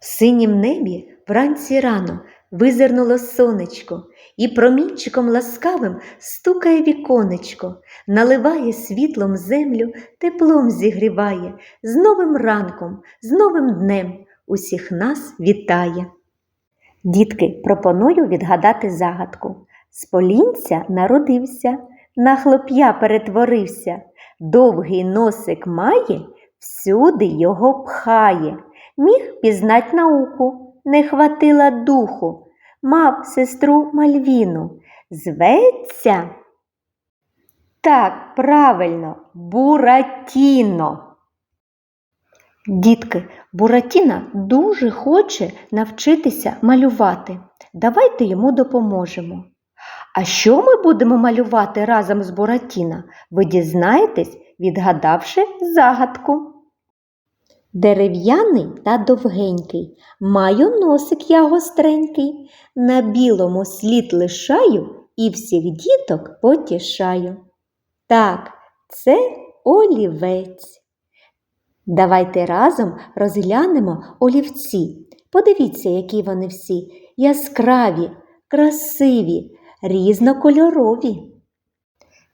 В синім небі вранці рано визирнуло сонечко, і промінчиком ласкавим стукає віконечко, наливає світлом землю, теплом зігріває, з новим ранком, з новим днем усіх нас вітає. Дітки, пропоную відгадати загадку. З полінця народився, на хлоп'я перетворився, довгий носик має, всюди його пхає. Міг пізнать науку, не хватило духу, мав сестру Мальвіну. Зветься? Так, правильно, Буратіно. Дітки, Буратіна дуже хоче навчитися малювати. Давайте йому допоможемо. А що ми будемо малювати разом з Буратіна? Ви дізнаєтесь, відгадавши загадку. Дерев'яний та довгенький, маю носик я гостренький, на білому слід лишаю і всіх діток потішаю. Так, це олівець. Давайте разом розглянемо олівці. Подивіться, які вони всі яскраві, красиві, різнокольорові.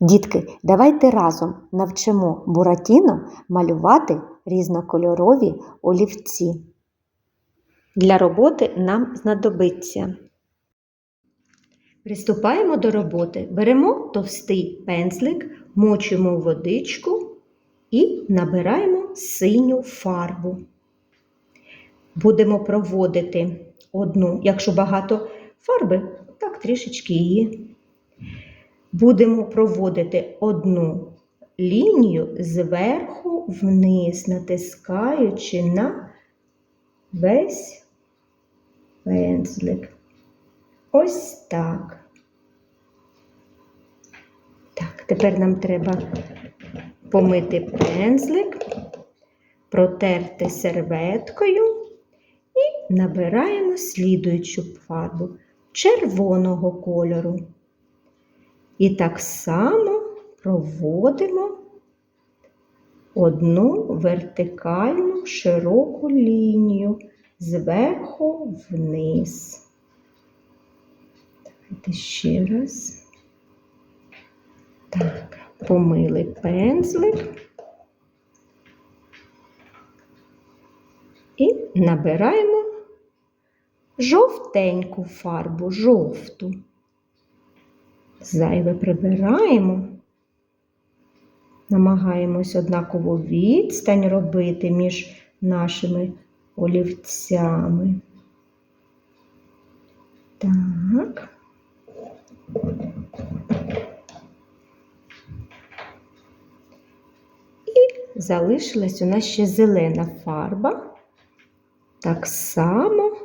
Дітки, давайте разом навчимо Буратіно малювати різнокольорові олівці. Для роботи нам знадобиться. Приступаємо до роботи. Беремо товстий пензлик, мочимо водичку і набираємо синю фарбу. Будемо проводити одну, якщо багато фарби, так трішечки її. Будемо проводити одну лінію зверху вниз, натискаючи на весь пензлик. Ось так. Так, тепер нам треба помити пензлик, протерти серветкою і набираємо слідуючу фарбу червоного кольору. І так само проводимо одну вертикальну широку лінію зверху вниз. Давайте ще раз. Так, помили пензлик і набираємо жовтеньку фарбу, жовту. Зайве прибираємо, намагаємось однакову відстань робити між нашими олівцями. Так. І залишилась у нас ще зелена фарба. Так само.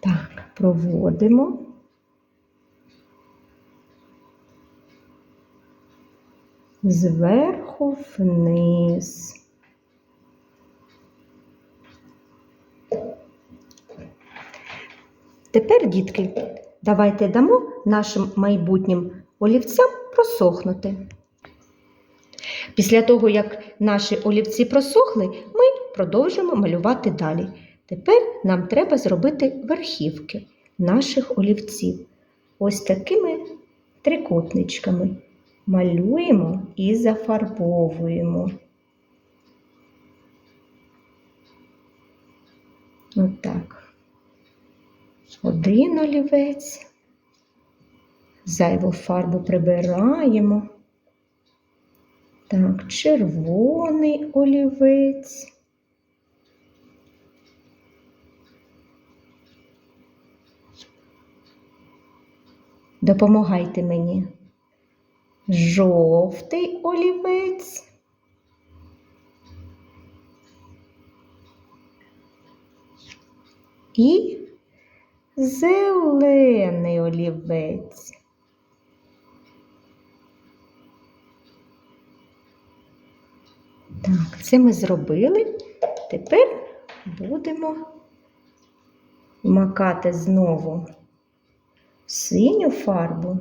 Так, проводимо. Зверху вниз. Тепер, дітки, давайте дамо нашим майбутнім олівцям просохнути. Після того, як наші олівці просохли, ми продовжимо малювати далі. Тепер нам треба зробити верхівки наших олівців. Ось такими трикутничками малюємо і зафарбовуємо. Отак. Один олівець. Зайву фарбу прибираємо. Так, червоний олівець. Допомагайте мені. Жовтий олівець. І зелений олівець. Так, це ми зробили. Тепер будемо макати знову синю фарбу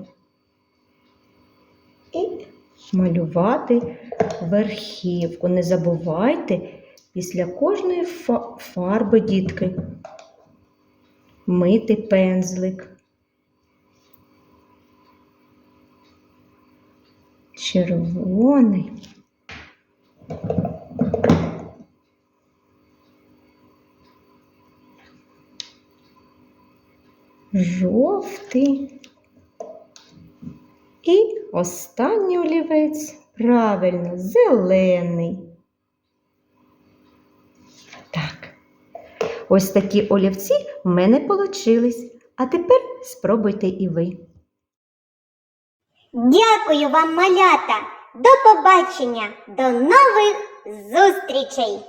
малювати верхівку. Не забувайте після кожної фарби, дітки, мити пензлик. Червоний. Жовтий. І останній олівець, правильно, зелений. Так. Ось такі олівці в мене получились. А тепер спробуйте і ви. Дякую вам, малята! До побачення! До нових зустрічей!